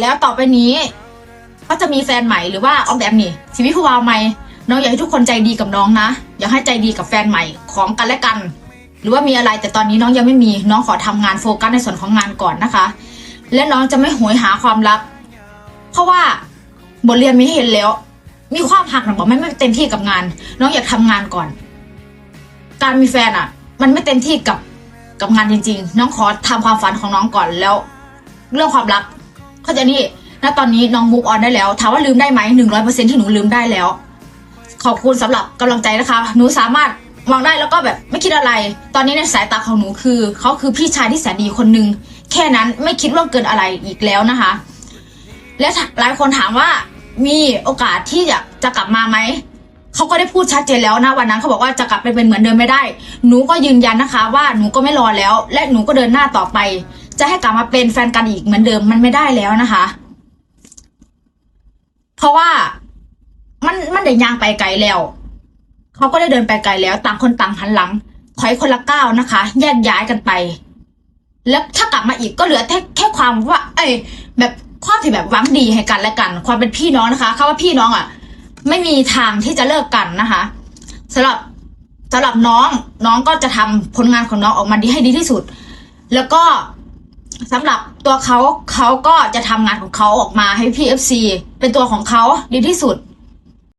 แล้วต่อไปนี้ก็จะมีแฟนใหม่หรือว่าออกแบบนี่ชีวิตผู้วาวใหม่น้องอยากให้ทุกคนใจดีกับน้องนะ อยากให้ใจดีกับแฟนใหม่ของกันและกัน หรือว่ามีอะไรแต่ตอนนี้น้องยังไม่มีน้องขอทำงานโฟกัสในส่วนของงานก่อนนะคะ และน้องจะไม่โหยหาความรัก เพราะว่าบทเรียนมีให้เห็นแล้ว มีความหักหนะบอกไม่ไม่เต็มที่กับงาน น้องอยากทำงานก่อน การมีแฟนอะ มันไม่เต็มที่กับกับงานจริง ๆ น้องขอทำความฝันของน้องก่อนแล้ว เรื่องความรัก เข้าใจนี่ณตอนนี้น้องมูฟออนได้แล้ว ถามว่าลืมได้ไหมหนึ่งร้อยเปอร์เซ็นที่หนูลืมได้แล้ว ขอบคุณสำหรับกำลังใจนะคะ หนูสามารถมองได้แล้วก็แบบไม่คิดอะไร ตอนนี้ในสายตาของหนูคือเขาคือพี่ชายที่แสนดีคนหนึ่งแค่นั้นไม่คิดว่าเกินอะไรอีกแล้วนะคะ และหลายคนถามว่ามีโอกาสที่จะจะกลับมาไหมเขาก็ได้พูดชัดเจนแล้วนะวันนั้นเขาบอกว่าจะกลับไปเป็นเหมือนเดิมไม่ได้ หนูก็ยืนยันนะคะ ว่าหนูก็ไม่รอแล้ว และหนูก็เดินหน้าต่อไป จะให้กลับมาเป็นแฟนกันอีกเหมือนเดิมมันไม่ได้แล้วนะคะ เพราะว่ามันมันได้ยางไปไกลแล้ว เขาก็ได้เดินไปไกลแล้ว ต่างคนต่างหันหลังถอยคนละก้าวนะคะ แยกย้ายกันไป แล้วถ้ากลับมาอีกก็เหลือแค่แค่ความว่า เอ้ยแบบความที่แบบหวังดีให้กันและกัน ความเป็นพี่น้องนะคะคำว่าพี่น้องอะ ไม่มีทางที่จะเลิกกันนะคะสำหรับสำหรับน้องน้องก็จะทำผลงานของน้องออกมาดีให้ดีที่สุด แล้วก็ สำหรับตัวเขาเขาก็จะทำงานของเขาออกมาให้พี่เอฟซีเป็นตัวของเขาดีที่สุด